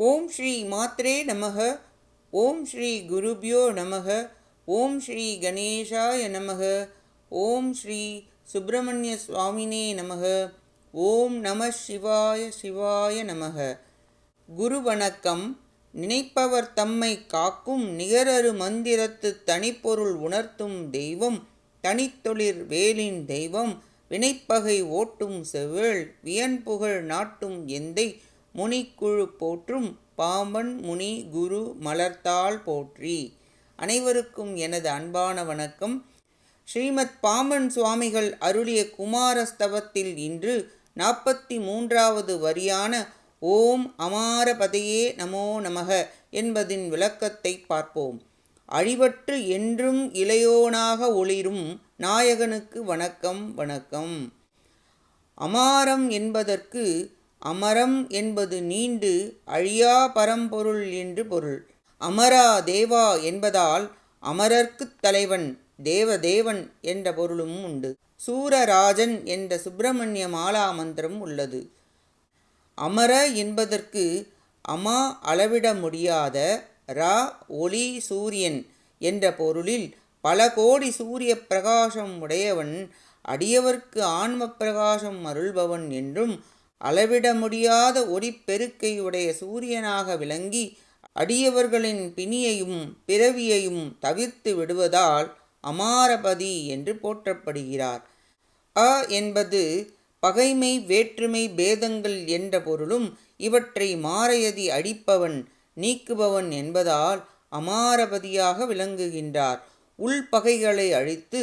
ஓம் ஸ்ரீ மாத்ரே நமக. ஓம் ஸ்ரீ குருபியோ நமக. ஓம் ஸ்ரீ கணேஷாய நமக. ஓம் ஸ்ரீ சுப்பிரமணிய சுவாமினே நமக. ஓம் நம சிவாய சிவாய நமக. குரு வணக்கம் நினைப்பவர் தம்மை காக்கும் நிகரரு மந்திரத்து தனிப்பொருள் உணர்த்தும் தெய்வம். தனித்தொழிற் வேலின் தெய்வம். வினைப்பகை ஓட்டும் செவள் வியன்புகழ் நாட்டும் எந்தை. முனிக்குழு போற்றும் பாம்பன் முனி குரு மலர்த்தாள் போற்றி. அனைவருக்கும் எனது அன்பான வணக்கம். ஸ்ரீமத் பாம்பன் சுவாமிகள் அருளிய குமாரஸ்தவத்தில் இன்று நாற்பத்தி மூன்றாவது வரியான ஓம் அமாரபதையே நமோ நமக என்பதின் விளக்கத்தை பார்ப்போம். அழிவற்று என்றும் இளையோனாக ஒளிரும் நாயகனுக்கு வணக்கம் வணக்கம். அமாரம் என்பதற்கு அமரம் என்பது நீண்டு அழியா பரம்பொருள் என்று பொருள். அமரா தேவா என்பதால் அமரர்க்குத் தலைவன் தேவதேவன் என்ற பொருளும் உண்டு. சூரராஜன் என்ற சுப்பிரமணிய மாலா மந்திரம் உள்ளது. அமர என்பதற்கு அமா அளவிட முடியாத ரா ஒளி சூரியன் என்ற பொருளில் பல கோடி சூரிய பிரகாசம் உடையவன் அடியவர்க்கு ஆன்ம பிரகாசம் அருள்பவன் என்றும் அளவிட முடியாத ஒளிப்பெருக்கை உடைய சூரியனாக விளங்கி அடியவர்களின் பிணியையும் பிறவியையும் தவிர்த்து விடுவதால் அமாரபதி என்று போற்றப்படுகிறார். அ என்பது பகைமை வேற்றுமை பேதங்கள் என்ற பொருளும் இவற்றை மாரையதி அடிப்பவன் நீக்குபவன் என்பதால் அமாரபதியாக விளங்குகின்றார். உள்பகைகளை அழித்து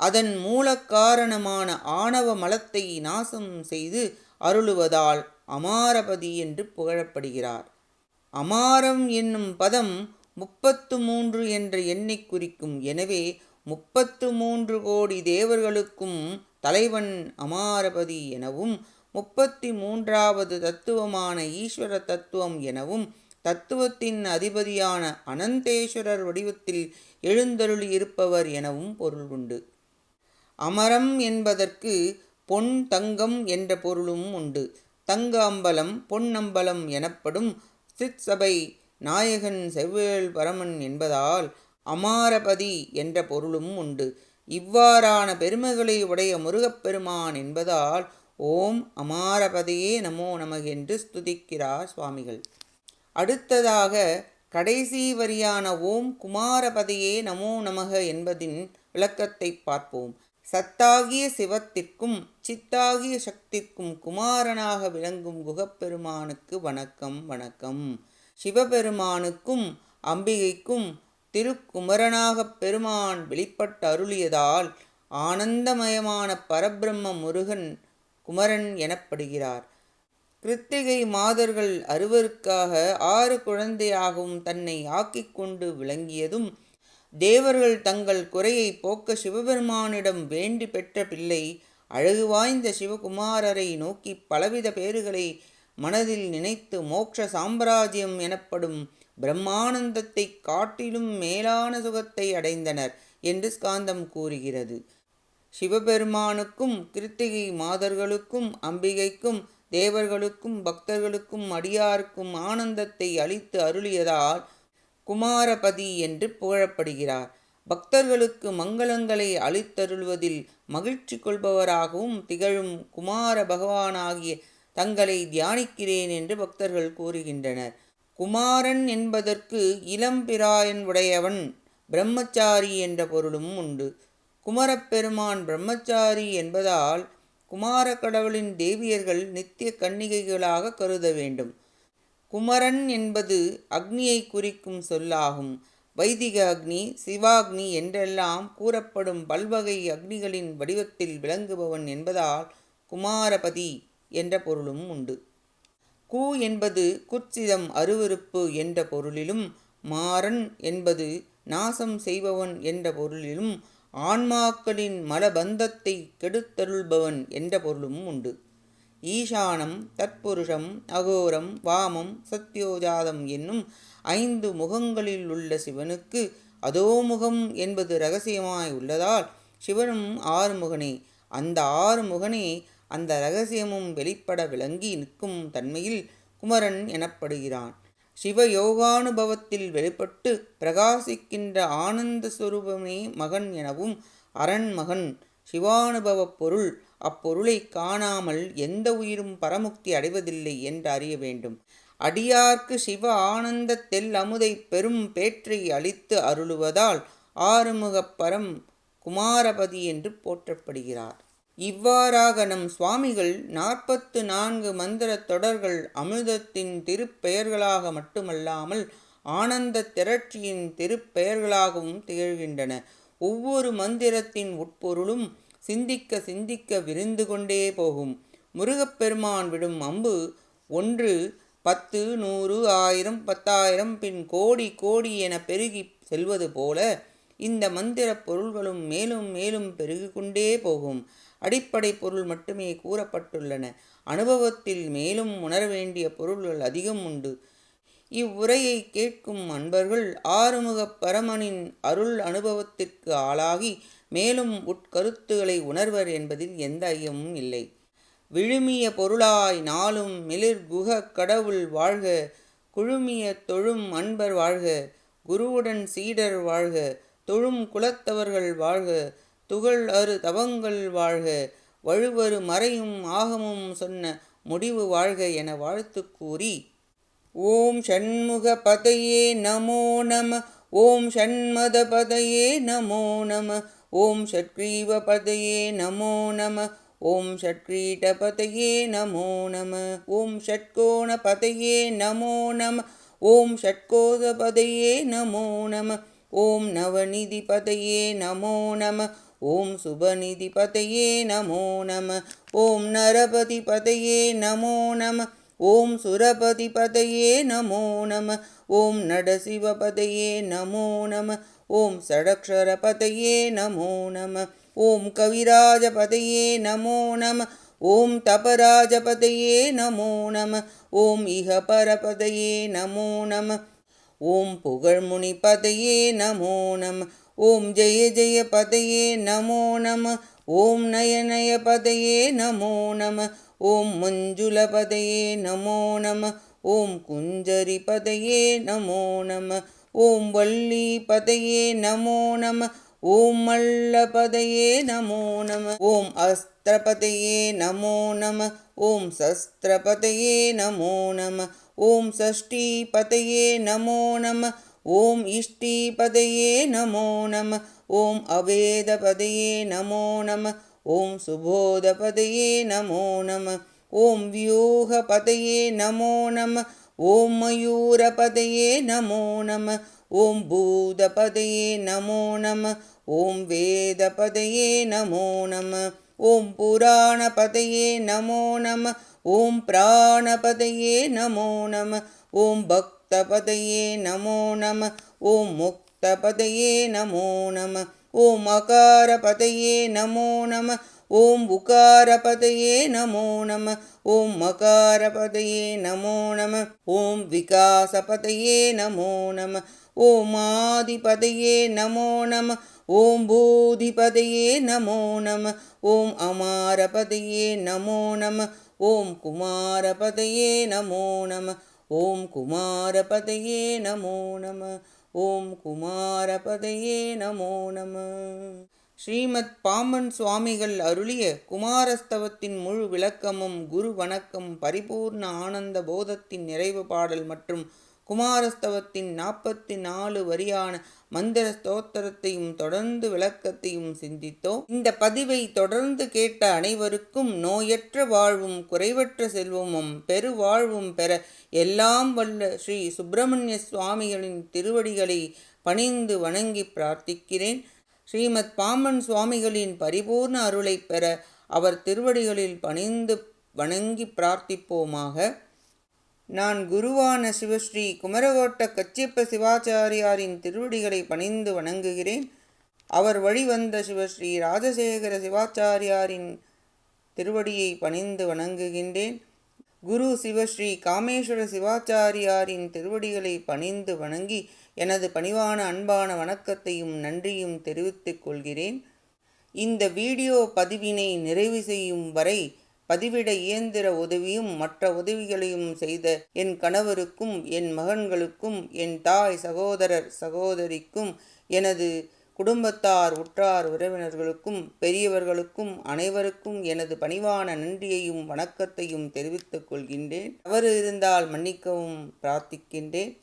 அதன் மூலக்காரணமான ஆணவ மலத்தை நாசம் செய்து அருளுவதால் அமாரபதி என்று புகழப்படுகிறார். அமாரம் என்னும் பதம் முப்பத்து மூன்று என்ற எண்ணை குறிக்கும். எனவே முப்பத்து மூன்று கோடி தேவர்களுக்கும் தலைவன் அமாரபதி எனவும் முப்பத்தி மூன்றாவது தத்துவமான ஈஸ்வர தத்துவம் எனவும் தத்துவத்தின் அதிபதியான அனந்தேஸ்வரர் வடிவத்தில் எழுந்தருளி இருப்பவர் எனவும் பொருள் உண்டு. அமரம் என்பதற்கு பொன் தங்கம் என்ற பொருளும் உண்டு. தங்க அம்பலம் பொன்னம்பலம் எனப்படும் சிற்சபை நாயகன் செவ்வேல் பரமன் என்பதால் அமாரபதி என்ற பொருளும் உண்டு. இவ்வாறான பெருமைகளை உடைய முருகப்பெருமான் என்பதால் ஓம் அமாரபதியே நமோ நமகென்று ஸ்துதிக்கிறார் சுவாமிகள். அடுத்ததாக கடைசி வரியான ஓம் குமாரபதியே நமோ நமக என்பதின் விளக்கத்தை பார்ப்போம். சத்தாகிய சிவத்திற்கும் சித்தாகிய சக்திக்கும் குமாரனாக விளங்கும் குகப்பெருமானுக்கு வணக்கம் வணக்கம். சிவபெருமானுக்கும் அம்பிகைக்கும் திருக்குமரனாகப் பெருமான் வெளிப்பட்டு அருளியதால் ஆனந்தமயமான பரபிரம்ம முருகன் குமரன் எனப்படுகிறார். கிருத்திகை மாதர்கள் அறுவருக்காக ஆறு குழந்தையாகவும் தன்னை ஆக்கிக் கொண்டு விளங்கியதும் தேவர்கள் தங்கள் குறையை போக்க சிவபெருமானிடம் வேண்டி பெற்ற பிள்ளை அழகு வாய்ந்த சிவகுமாரரை நோக்கி பலவித பேறுகளை மனதில் நினைத்து மோக்ஷ சாம்ராஜ்யம் எனப்படும் பிரம்மானந்தத்தை காட்டிலும் மேலான சுகத்தை அடைந்தனர் என்று ஸ்காந்தம் கூறுகிறது. சிவபெருமானுக்கும் கிருத்திகை மாதர்களுக்கும் அம்பிகைக்கும் தேவர்களுக்கும் பக்தர்களுக்கும் அடியாருக்கும் ஆனந்தத்தை அளித்து அருளியதால் குமாரபதி என்று புகழப்படுகிறார். பக்தர்களுக்கு மங்களங்களை அளித்தருள்வதில் மகிழ்ச்சி கொள்பவராகவும் திகழும் குமார பகவானாகிய தங்களை தியானிக்கிறேன் என்று பக்தர்கள் கூறுகின்றனர். குமாரன் என்பதற்கு இளம்பிராயன் உடையவன் பிரம்மச்சாரி என்ற பொருளும் உண்டு. குமரப்பெருமான் பிரம்மச்சாரி என்பதால் குமார கடவுளின் தேவியர்கள் நித்திய கன்னிகைகளாக கருத வேண்டும். குமரன் என்பது அக்னியை குறிக்கும் சொல்லாகும். வைதிக அக்னி சிவாக்னி என்றெல்லாம் கூறப்படும் பல்வகை அக்னிகளின் வடிவத்தில் விளங்குபவன் என்பதால் குமாரபதி என்ற பொருளும் உண்டு. கு என்பது குற்சிதம் அருவருப்பு என்ற பொருளிலும் மாறன் என்பது நாசம் செய்பவன் என்ற பொருளிலும் ஆன்மாக்களின் மலபந்தத்தை கெடுத்தருள்பவன் என்ற பொருளும் உண்டு. ஈசானம் தற்புருஷம் அகோரம் வாமம் சத்யோஜாதம் என்னும் ஐந்து முகங்களில் உள்ள சிவனுக்கு அதோமுகம் என்பது ரகசியமாய் உள்ளதால் சிவனும் ஆறுமுகனே. அந்த ஆறுமுகனே அந்த ரகசியமும் வெளிப்பட விளங்கி நிற்கும் தன்மையில் குமரன் எனப்படுகிறான். சிவயோகானுபவத்தில் வெளிப்பட்டு பிரகாசிக்கின்ற ஆனந்த சுரூபமே மகன் எனவும் அரண் மகன் சிவானுபவப் பொருள் அப்பொருளை காணாமல் எந்த உயிரும் பரமுக்தி அடைவதில்லை என்று அறிய வேண்டும். அடியார்க்கு சிவ ஆனந்த தெல் அமுதை பெரும் பேற்றை அளித்து அருளுவதால் ஆறுமுகப்பரம் குமாரபதி என்று போற்றப்படுகிறார். இவ்வாறாக நம் சுவாமிகள் நாற்பத்து நான்கு மந்திர தொடர்கள் அமிர்தத்தின் திருப்பெயர்களாக மட்டுமல்லாமல் ஆனந்த திரட்சியின் திருப்பெயர்களாகவும் திகழ்கின்றன. ஒவ்வொரு மந்திரத்தின் உட்பொருளும் சிந்திக்க சிந்திக்க விரிந்து கொண்டே போகும். முருகப்பெருமான் விடும் அம்பு ஒன்று பத்து நூறு ஆயிரம் பத்தாயிரம் பின் கோடி கோடி என பெருகி செல்வது போல இந்த மந்திர பொருள்களும் மேலும் மேலும் பெருகி கொண்டே போகும். அடிப்படை பொருள் மட்டுமே கூறப்பட்டுள்ளன. அனுபவத்தில் மேலும் உணர வேண்டிய பொருள்கள் அதிகம் உண்டு. இவ்வுரையை கேட்கும் அன்பர்கள் ஆறுமுகப் பரமனின் அருள் அனுபவத்திற்கு ஆளாகி மேலும் உட்கருத்துகளை உணர்வர் என்பதில் எந்த ஐயமும் இல்லை. விழுமிய பொருளாய் நாளும் மிளிர் குக கடவுள் வாழ்க குழுமிய தொழும் அன்பர் வாழ்க குருவுடன் சீடர் வாழ்க தொழும் குலத்தவர்கள் வாழ்க துகள் அரு தவங்கள் வாழ்க வழுவரு மறையும் ஆகமும் சொன்ன முடிவு வாழ்க என வாழ்த்து கூறி ஓம் ஷண்முக பதையே நமோ நம ஓம் ஷண்மத பதையே நமோ நம ஓம் ஷட்கிரீவ பதையே நமோ நம. ஓம் ஷட்கிரீட பதையே நமோ நம. ஓம் ஷட்கோண பதையே நமோ நம. ஓம் ஷட்கோத பதையே நமோ நம. ஓம் நவநிதி பதையே நமோ நம. ஓம் சுபநிதி பதையே நமோ. நம ஓம் நரபதி பதையே நமோ. நம ஓம் சுரபதி பதையே நமோ நம ஓம் நடசிவபதையே நமோ நம ஓம் சடக்ஷரபதையே நமோ நம. ஓம் கவிராஜபதையே நமோ நம. ஓம் தபராஜபதையே நமோ நம. ஓம் இகபரபதையே நமோ நம. ஓம் புகழ்முனி பதையே நமோ நம. ஓம் ஜெய ஜெய பதையே நமோ நம. ஓம் நயநய பதையே நமோ நம. ஓம் மஞ்சுள பதையே நமோ நம. ஓம் குஞ்சரி பதையே நமோ நம. ஓம் வள்ளி பதையே நமோ நம ஓம் மல்லபதையே நமோ நம ஓம் அஸ்திரபதையே நமோ நம ஓம் சஸ்திரபதையே நமோ நம ஓம் சஷ்டிபதையே நமோ நம ஓம் இஷ்டிபதையே நமோ நம ஓம் அவேதபதையே நமோ நம ஓம் சுபோதபதையே நமோ நம ஓம் வியூகபதையே நமோ நம ஓம் மயூரபதையே நமோ நம ஓம் பூதபதையே நமோ நம ஓம் வேதபதையே நமோ நம ஓம் புராணபதையே நமோ நம ஓம் பிராணபதையே நமோ நம ஓம் பக்தபதையே நமோ நம ஓம் முக்தபதையே நமோ நம ஓம் அகாரபதையே நமோ நம ஓம் உகாரபதையே நமோ நம ஓம் மகாரபதையே நமோ நம ஓம் விகாசபதையே நமோ நம ஓம் ஆதிபதையே நமோ நம ஓம் பூதிபதையே நமோ நம ஓம் அமாரபதையே நமோ நம ஓம் குமாரபதையே நமோ நம ஓம் குமாரபதையே நமோ நம ஓம் குமாரபதையே நமோ நம. ஸ்ரீமத் பாம்பன் சுவாமிகள் அருளிய குமாரஸ்தவத்தின் முழு விளக்கமும் குரு வணக்கம் பரிபூர்ண ஆனந்த போதத்தின் நிறைவு பாடல் மற்றும் குமாரஸ்தவத்தின் நாற்பத்தி நாலு வரியான மந்திர ஸ்தோத்திரத்தையும் தொடர்ந்து விளக்கத்தையும் சிந்தித்தோம். இந்த பதிவை தொடர்ந்து கேட்ட அனைவருக்கும் நோயற்ற வாழ்வும் குறைவற்ற செல்வமும் பெருவாழ்வும் பெற எல்லாம் வல்ல ஸ்ரீ சுப்பிரமணிய சுவாமிகளின் திருவடிகளை பணிந்து வணங்கி பிரார்த்திக்கிறேன். ஸ்ரீமத் பாம்பன் சுவாமிகளின் பரிபூர்ண அருளை பெற அவர் திருவடிகளில் பணிந்து வணங்கி பிரார்த்திப்போமாக. நான் குருவான சிவஸ்ரீ குமரகோட்ட கச்சியப்ப சிவாச்சாரியாரின் திருவடிகளை பணிந்து வணங்குகிறேன். அவர் வழிவந்த சிவஸ்ரீ ராஜசேகர சிவாச்சாரியாரின் திருவடியை பணிந்து வணங்குகின்றேன். குரு சிவஸ்ரீ காமேஸ்வர சிவாச்சாரியாரின் திருவடிகளை பணிந்து வணங்கி எனது பணிவான அன்பான வணக்கத்தையும் நன்றியும் தெரிவித்துக் கொள்கிறேன். இந்த வீடியோ பதிவினை நிறைவு செய்யும் வரை பதிவிட இயந்திர உதவியும் மற்ற உதவிகளையும் செய்த என் கணவருக்கும் என் மகன்களுக்கும் என் தாய் சகோதரர் சகோதரிக்கும் எனது குடும்பத்தார் உற்றார் உறவினர்களுக்கும் பெரியவர்களுக்கும் அனைவருக்கும் எனது பணிவான நன்றியையும் வணக்கத்தையும் தெரிவித்துக் கொள்கின்றேன். தவறு இருந்தால் மன்னிக்கவும் பிரார்த்திக்கின்றேன்.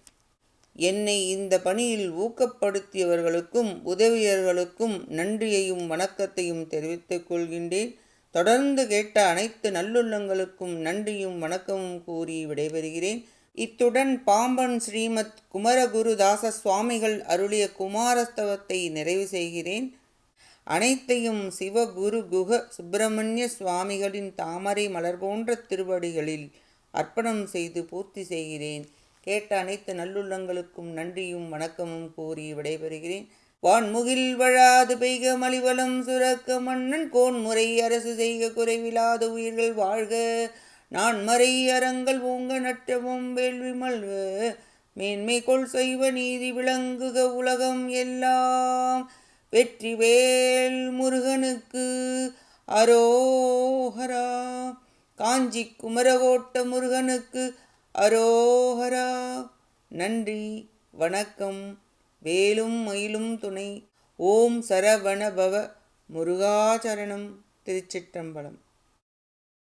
என்னை இந்த பணியில் ஊக்கப்படுத்தியவர்களுக்கும் உதவியர்களுக்கும் நன்றியையும் வணக்கத்தையும் தெரிவித்துக் கொள்கின்றேன். தொடர்ந்து கேட்ட அனைத்து நல்லுள்ளங்களுக்கும் நன்றியும் வணக்கமும் கூறி விடைபெறுகிறேன். இத்துடன் பாம்பன் ஸ்ரீமத் குமரகுருதாச சுவாமிகள் அருளிய குமாரஸ்தவத்தை நிறைவு செய்கிறேன். அனைத்தையும் சிவகுரு குக சுப்பிரமணிய சுவாமிகளின் தாமரை மலர் போன்ற திருவடிகளில் அர்ப்பணம் செய்து பூர்த்தி செய்கிறேன். கேட்ட அனைத்து நல்லுள்ளங்களுக்கும் நன்றியும் வணக்கமும் கூறி விடைபெறுகிறேன். வான்முகில் வழாது பெய்க மலிவலம் சுரக்க மன்னன் கோன்முறை அரசு செய்க குறைவிலாத உயிர்கள் வாழ்க. நான் மறை அறங்கள் ஊங்க நட்டவும் வேள்வி மல்க மேன்மை கொள் செய்வ நீதி விளங்குக உலகம் எல்லாம். வெற்றி வேல் முருகனுக்கு அரோஹரா காஞ்சி குமரகோட்ட முருகனுக்கு அரோஹரா நன்றி வணக்கம். வேலும் மயிலும் துணை. ஓம் சரவணபவ முருகாச்சரணம் திருச்சிற்றம்பலம்.